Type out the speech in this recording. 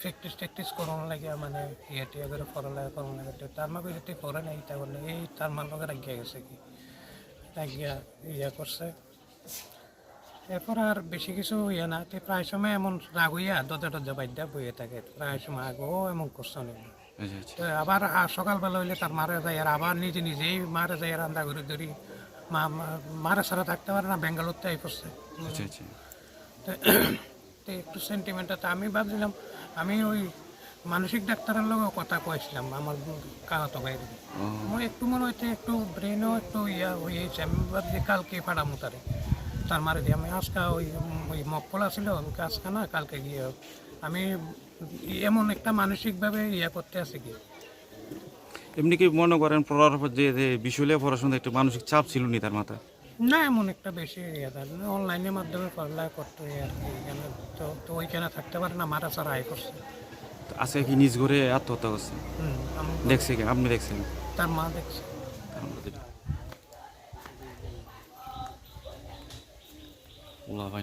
Practice tactics করন লাগে মানে ইয়ে টিয়ে করে পড়ালেখা করন লাগে। তার মাকে যদি পড়ে নাই তা বলে এই তার মান লোকের রাখিয়া গেছে কি? রাখিয়া ইয়ে করছে। এরপর আর বেশি কিছু ইয়ে না তো প্রায় সময় এমন রাগ হইয়া দরজা টরজা বাইদ্যা বইয়ে থাকে। প্রায় সময় আগেও এমন করছে আচ্ছা আচ্ছা। তো আবার সকালবেলা হইলে তার মারা যায় আর আবার নিজে নিজেই মারা যায় রান্না ঘুরে ধরি মা মারা ছাড়া থাকতে পারে না ব্যাঙ্গালোরতে আই করছে আচ্ছা আচ্ছা। তো তো একটু সেন্টিমেন্টটা তো আমি ভাবছিলাম আমি ওই মানসিক ডাক্তারের লগেও কথা কয়েছিলাম আমার কাকাতো ও আমার একটু মনে হচ্ছে একটু ব্রেনও একটু ইয়া হয়েছে। আমি ভাবছি কালকে পাঠামো তারে। তার মারে দিয়ে আমি আজকে ওই ওই মক্কলা ছিল আমি আজকে না কালকে গিয়ে আমি এমন একটা মানসিকভাবে ইয়া করতে আছি কি। এমনি কি মনে করেন পড়ার পর যে যে বিষয় পড়াশোনা একটু মানসিক চাপ ছিল নি তার মাথা না এমন একটা বেশি ইয়ে না অনলাইনের মাধ্যমে পড়ালেখা করতে হয় আর কি এখানে তো তো ওইখানে থাকতে পারে না মারা ছাড়া আয় করছে। তো আজকে কি নিজ ঘরে আত্মহত্যা করছে? হুম আমি দেখছে কি? আপনি দেখছেন? তার মা দেখছে। ভাই